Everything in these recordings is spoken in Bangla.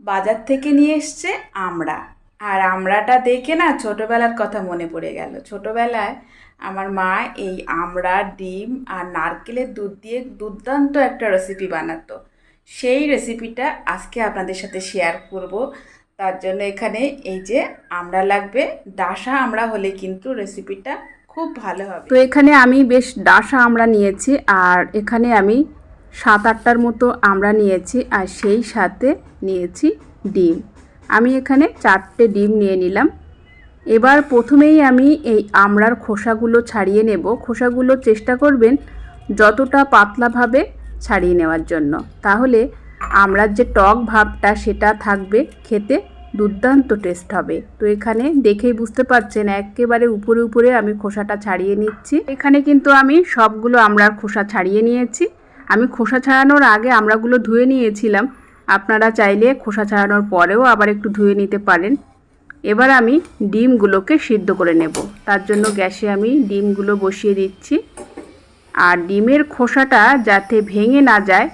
বাজার থেকে নিয়ে এসছে আমড়া। আর আমড়াটা দেখে না ছোটোবেলার কথা মনে পড়ে গেল। ছোটোবেলায় আমার মা এই আমড়া, ডিম আর নারকেলের দুধ দিয়ে দুর্দান্ত একটা রেসিপি বানাতো। সেই রেসিপিটা আজকে আপনাদের সাথে শেয়ার করব। তার জন্য এখানে এই যে আমড়া লাগবে, ডাসা আমড়া হলে কিন্তু রেসিপিটা খুব ভালো হবে। তো এখানে আমি বেশ ডাসা আমরা নিয়েছি আর এখানে আমি সাত আটটার মতো আমরা নিয়েছি আর সেই সাথে নিয়েছি ডিম। আমি এখানে চারটে ডিম নিয়ে নিলাম। এবার প্রথমেই আমি এই আমড়ার খোসাগুলো ছাড়িয়ে নেব। খোসাগুলো চেষ্টা করবেন যতটা পাতলাভাবে ছাড়িয়ে নেওয়ার জন্য। তাহলে আমড়ার যে টক ভাবটা সেটা থাকবে, খেতে দুর্দান্ত টেস্ট হবে। তো এখানে দেখেই বুঝতে পারছেন একেবারে উপরে উপরে আমি খোসাটা ছাড়িয়ে নিচ্ছি। এখানে কিন্তু আমি সবগুলো আমড়ার খোসা ছাড়িয়ে নিয়েছি। আমি খোসা ছাড়ানোর আগে আমড়াগুলো ধুয়ে নিয়েছিলাম। আপনারা চাইলে খোসা ছাড়ানোর পরেও আবার একটু ধুয়ে নিতে পারেন। এবার আমি ডিমগুলোকে সিদ্ধ করে নেব। তার জন্য গ্যাসে আমি ডিমগুলো বসিয়ে দিচ্ছি। আর ডিমের খোসাটা যাতে ভেঙে না যায়,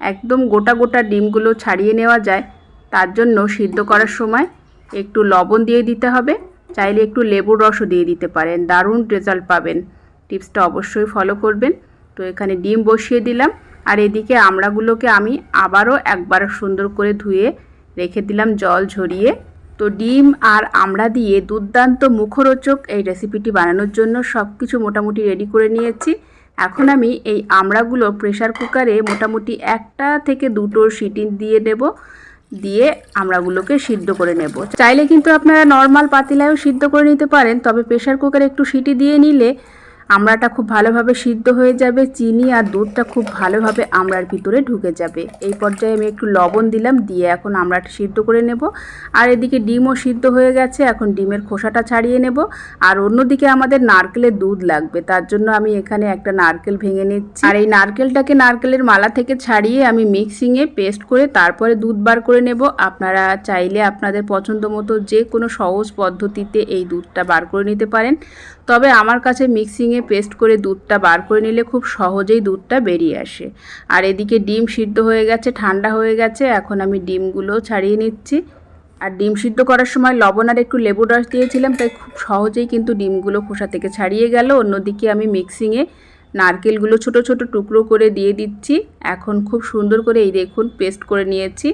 একদম গোটা গোটা ডিমগুলো ছাড়িয়ে নেওয়া যায়, তার জন্য সিদ্ধ করার সময় একটু লবণ দিয়ে দিতে হবে। চাইলে একটু লেবুর রসও দিয়ে দিতে পারেন। দারুণ রেজাল্ট পাবেন। টিপসটা অবশ্যই ফলো করবেন। তো এখানে ডিম বসিয়ে দিলাম। আর এদিকে আমড়াগুলোকে আমি আবারও একবার সুন্দর করে ধুয়ে রেখে দিলাম জল ঝরিয়ে। তো ডিম আর আমড়া দিয়ে দুর্দান্ত মুখরোচক এই রেসিপিটি বানানোর জন্য সব কিছু মোটামুটি রেডি করে নিয়েছি। এখন আমি এই আমড়াগুলো প্রেশার কুকারে মোটামুটি একটা থেকে দুটো সিটি দিয়ে দেব দিয়ে আমড়াগুলোকে সিদ্ধ করে নেব। চাইলে কিন্তু আপনারা নর্মাল পাতিলায়ও সিদ্ধ করে নিতে পারেন, তবে প্রেশার কুকারে একটু সিটি দিয়ে নিলে আমড়াটা খুব ভালোভাবে সিদ্ধ হয়ে যাবে, চিনি আর দুধটা খুব ভালোভাবে আমড়ার ভিতরে ঢুকে যাবে। এই পর্যায়ে আমি একটু লবণ দিলাম, দিয়ে এখন আমড়াটা সিদ্ধ করে নেব। আর এদিকে ডিমও সিদ্ধ হয়ে গেছে, এখন ডিমের খোসাটা ছাড়িয়ে নেব। আর অন্যদিকে আমাদের নারকেলের দুধ লাগবে, তার জন্য আমি এখানে একটা নারকেল ভেঙে নিচ্ছি। আর এই নারকেলটাকে নারকেলের মালা থেকে ছাড়িয়ে আমি মিক্সিংয়ে পেস্ট করে তারপরে দুধ বার করে নেব। আপনারা চাইলে আপনাদের পছন্দ মতো যে কোনো সহজ পদ্ধতিতে এই দুধটা বার করে নিতে পারেন। তবে আমার কাছে মিক্সিংয়ে পেস্ট করে দুধটা বার করে নিলে খুব সহজেই দুধটা বেরিয়ে আসে। আর এদিকে ডিম সিদ্ধ হয়ে গেছে, ঠান্ডা হয়ে গেছে, এখন আমি ডিমগুলো ছাড়িয়ে নিচ্ছি। আর ডিম সিদ্ধ করার সময় লবণ আর একটু লেবু রস দিয়েছিলাম, তাই খুব সহজেই কিন্তু ডিমগুলো খোসা থেকে ছাড়িয়ে গেল। অন্যদিকে আমি মিক্সিংয়ে নারকেলগুলো ছোট ছোট টুকরো করে দিয়ে দিচ্ছি। এখন খুব সুন্দর করে এই দেখুন পেস্ট করে নিয়েছি।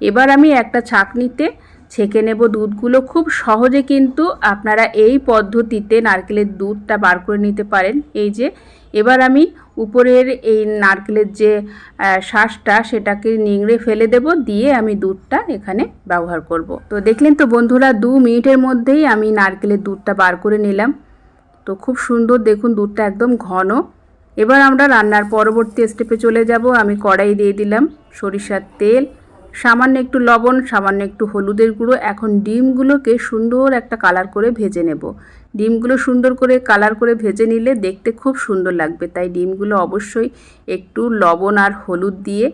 এবার আমি একটা ছাঁকনিতে ছেঁকে নেব দুধগুলো। খুব সহজে কিন্তু আপনারা এই পদ্ধতিতে নারকেলের দুধটা বার করে নিতে পারেন। এই যে, এবার আমি উপরের এই নারকেলের যে শ্বাসটা সেটাকে নিংড়ে ফেলে দেব, দিয়ে আমি দুধটা এখানে ব্যবহার করব। তো দেখলেন তো বন্ধুরা, দু মিনিটের মধ্যেই আমি নারকেলের দুধটা বার করে নিলাম। তো খুব সুন্দর দেখুন দুধটা একদম ঘন। এবার আমরা রান্নার পরবর্তী স্টেপে চলে যাব। আমি কড়াই দিয়ে দিলাম সরিষার তেল। সামান্য একটু লবণ, সামান্য একটু হলুদের গুঁড়ো, এখন ডিমগুলোকে সুন্দর একটা কালার করে ভেজে নেব। ডিমগুলো সুন্দর করে কালার করে ভেজে নিলে দেখতে খুব সুন্দর লাগবে, তাই ডিমগুলো অবশ্যই একটু লবণ আর হলুদ দিয়ে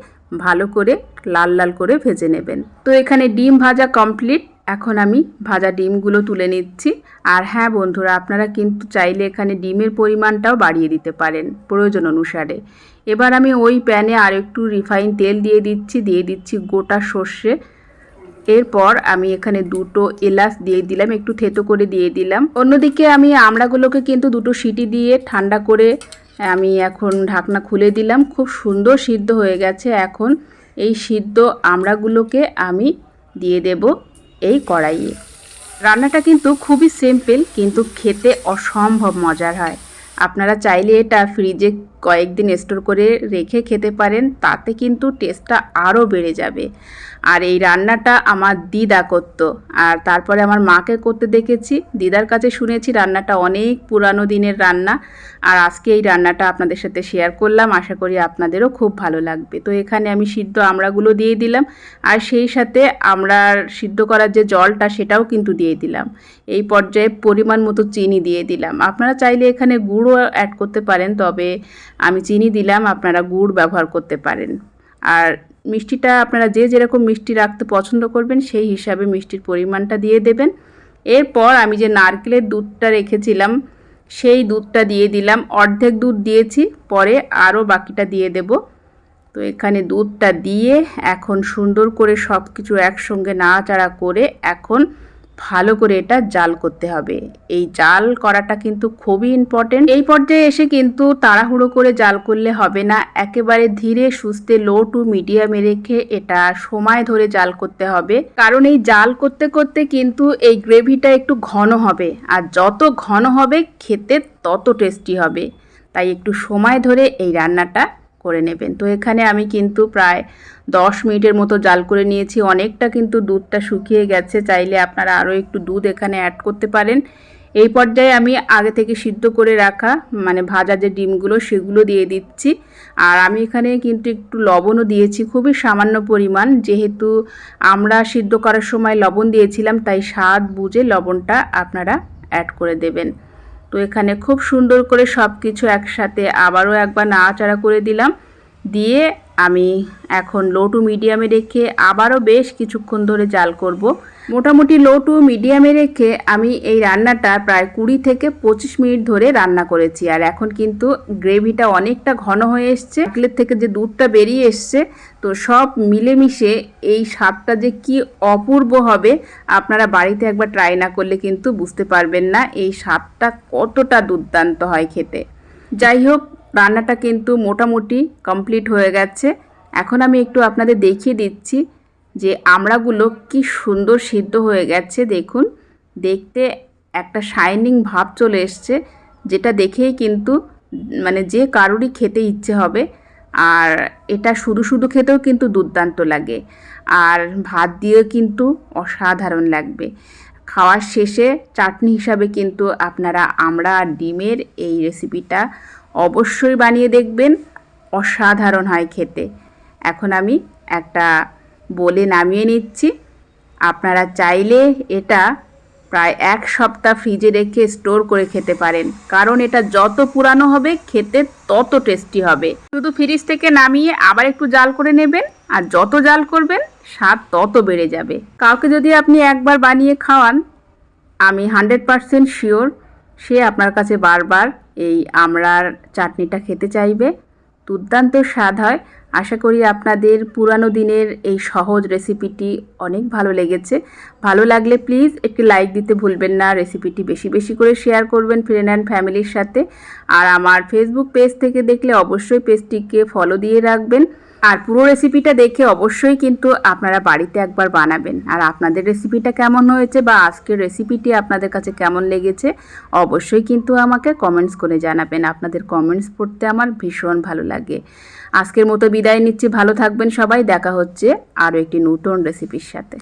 ভালো করে লাল লাল করে ভেজে নেবেন। তো এখানে ডিম ভাজা কমপ্লিট এখন আমি ভাজা ডিমগুলো তুলে নিচ্ছি। আর হ্যাঁ বন্ধুরা, আপনারা কিন্তু চাইলে এখানে ডিমের পরিমাণটাও বাড়িয়ে দিতে পারেন প্রয়োজন অনুসারে। এবার আমি ওই প্যানে আর একটু রিফাইন তেল দিয়ে দিচ্ছি দিয়ে দিচ্ছি গোটা সর্ষে। এরপর আমি এখানে দুটো এলাচ দিয়ে দিলাম, একটু থেতো করে দিয়ে দিলাম। অন্যদিকে আমি আমড়াগুলোকে কিন্তু দুটো সিটি দিয়ে ঠান্ডা করে আমি এখন ঢাকনা খুলে দিলাম। খুব সুন্দর সিদ্ধ হয়ে গেছে। এখন এই সিদ্ধ আমড়াগুলোকে আমি দিয়ে দেব। এই কড়াইয়ে। রান্নাটা কিন্তু খুবই সিম্পল কিন্তু খেতে অসম্ভব মজার হয়। আপনারা চাইলে এটা ফ্রিজে কয়েকদিন স্টোর করে রেখে খেতে পারেন, তাতে কিন্তু টেস্টটা আরও বেড়ে যাবে। আর এই রান্নাটা আমার দিদা করতো। আর তারপরে আমার মাকে করতে দেখেছি। দিদার কাছে শুনেছি রান্নাটা অনেক পুরানো দিনের রান্না। আর আজকে এই রান্নাটা আপনাদের সাথে শেয়ার করলাম। আশা করি আপনাদেরও খুব ভালো লাগবে। তো এখানে আমি সিদ্ধ আমড়াগুলো দিয়ে দিলাম। আর সেই সাথে আমড়ার সিদ্ধ করার যে জলটা, সেটাও কিন্তু দিয়ে দিলাম। এই পর্যায়ে পরিমাণ মতো চিনি দিয়ে দিলাম। আপনারা চাইলে এখানে গুঁড়ও অ্যাড করতে পারেন, তবে আমি চিনি দিলাম, আপনারা গুড় ব্যবহার করতে পারেন। আর মিষ্টিটা আপনারা যে যেরকম মিষ্টি রাখতে পছন্দ করবেন, সেই হিসাবে মিষ্টির পরিমাণটা দিয়ে দেবেন। এরপর আমি যে নারকেলের দুধটা রেখেছিলাম, সেই দুধটা দিয়ে দিলাম। অর্ধেক দুধ দিয়েছি, পরে আরও বাকিটা দিয়ে দেব। তো এখানে দুধটা দিয়ে এখন সুন্দর করে সব কিছু একসঙ্গে নাড়াচাড়া করে এখন ভালো করে এটা জাল করতে হবে। এই জাল করাটা কিন্তু খুবই ইম্পর্টেন্ট এই পর্যায়ে এসে কিন্তু তাড়াহুড়ো করে জাল করলে হবে না। একেবারে ধীরে সুস্থে লো টু মিডিয়ামে রেখে এটা সময় ধরে জাল করতে হবে। কারণ এই জাল করতে করতে কিন্তু এই গ্রেভিটা একটু ঘন হবে। আর যত ঘন হবে, খেতে তত টেস্টি হবে। তাই একটু সময় ধরে এই রান্নাটা করে নেবেন। তো এখানে আমি কিন্তু প্রায় দশ মিনিটের মতো জাল করে নিয়েছি। অনেকটা কিন্তু দুধটা শুকিয়ে গেছে। চাইলে আপনারা আরও একটু দুধ এখানে অ্যাড করতে পারেন। এই পর্যায়ে আমি আগে থেকে সিদ্ধ করে রাখা মানে ভাজা যে ডিমগুলো, সেগুলো দিয়ে দিচ্ছি। আর আমি এখানে কিন্তু একটু লবণও দিয়েছি, খুবই সামান্য পরিমাণ। যেহেতু আমরা সিদ্ধ করার সময় লবণ দিয়েছিলাম, তাই স্বাদ বুঝে লবণটা আপনারা অ্যাড করে দেবেন। তো এখানে খুব সুন্দর করে সব কিছু একসাথে আবারও একবার নাড়াচাড়া করে দিলাম। দিয়ে আমি এখন লো টু মিডিয়ামে রেখে আবারও বেশ কিছুক্ষণ ধরে জাল করব। মোটামুটি লো টু মিডিয়ামে রেখে আমি এই রান্নাটা প্রায় কুড়ি থেকে পঁচিশ মিনিট ধরে রান্না করেছি। আর এখন কিন্তু গ্রেভিটা অনেকটা ঘন হয়ে এসছে। নারকেলের থেকে যে দুধটা বেরিয়ে এসছে, তো সব মিলেমিশে এই স্বাদটা যে কি অপূর্ব হবে আপনারা বাড়িতে একবার ট্রাই না করলে কিন্তু বুঝতে পারবেন না এই স্বাদটা কতটা দুর্দান্ত হয় খেতে। যাই হোক রান্নাটা কিন্তু মোটামুটি কমপ্লিট হয়ে গেছে। এখন আমি একটু আপনাদের দেখিয়ে দিচ্ছি যে আমড়াগুলো কি সুন্দর সিদ্ধ হয়ে গেছে, দেখুন। দেখতে একটা শাইনিং ভাব চলে এসছে, যেটা দেখেই কিন্তু মানে যে কারোরই খেতে ইচ্ছে হবে। আর এটা শুধু শুধু খেতেও কিন্তু দুর্দান্ত লাগে। আর ভাত দিয়েও কিন্তু অসাধারণ লাগবে। খাওয়ার শেষে চাটনি হিসাবে কিন্তু আপনারা আমরা আর ডিমের এই রেসিপিটা অবশ্যই বানিয়ে দেখবেন। অসাধারণ হয় খেতে। এখন আমি একটা বলে নামিয়ে নিচ্ছি। আপনারা চাইলে এটা প্রায় এক সপ্তাহ ফ্রিজে রেখে স্টোর করে খেতে পারেন। কারণ এটা যত পুরানো হবে, খেতে তত টেস্টি হবে। শুধু ফ্রিজ থেকে নামিয়ে আবার একটু জাল করে নেবেন আর যত জাল করবেন, স্বাদ তত বেড়ে যাবে। কাউকে যদি আপনি একবার বানিয়ে খাওয়ান, আমি হান্ড্রেড পারসেন্ট শিওর সে আপনার কাছে বারবার এই আমড়ার চাটনিটা খেতে চাইবে। দুর্দান্ত স্বাদ হয়। আশা করি আপনাদের পুরানো দিনের এই সহজ রেসিপিটি অনেক ভালো লেগেছে। ভালো লাগলে প্লিজ একটি লাইক দিতে ভুলবেন না। রেসিপিটি বেশি বেশি করে শেয়ার করবেন ফ্রেন্ড অ্যান্ড ফ্যামিলির সাথে। আর আমার ফেসবুক পেজ থেকে দেখলে অবশ্যই পেজটিকে ফলো দিয়ে রাখবেন। আর পুরো রেসিপিটা দেখে অবশ্যই কিন্তু আপনারা বাড়িতে একবার বানাবেন। আর আপনাদের রেসিপিটা কেমন হয়েছে বা আজকের রেসিপিটি আপনাদের কাছে কেমন লেগেছে, অবশ্যই কিন্তু আমাকে কমেন্টস করে জানাবেন। আপনাদের কমেন্টস পড়তে আমার ভীষণ ভালো লাগে। আজকের মতো বিদায় নিচ্ছি। ভালো থাকবেন সবাই। দেখা হচ্ছে আরও একটি নতুন রেসিপির সাথে।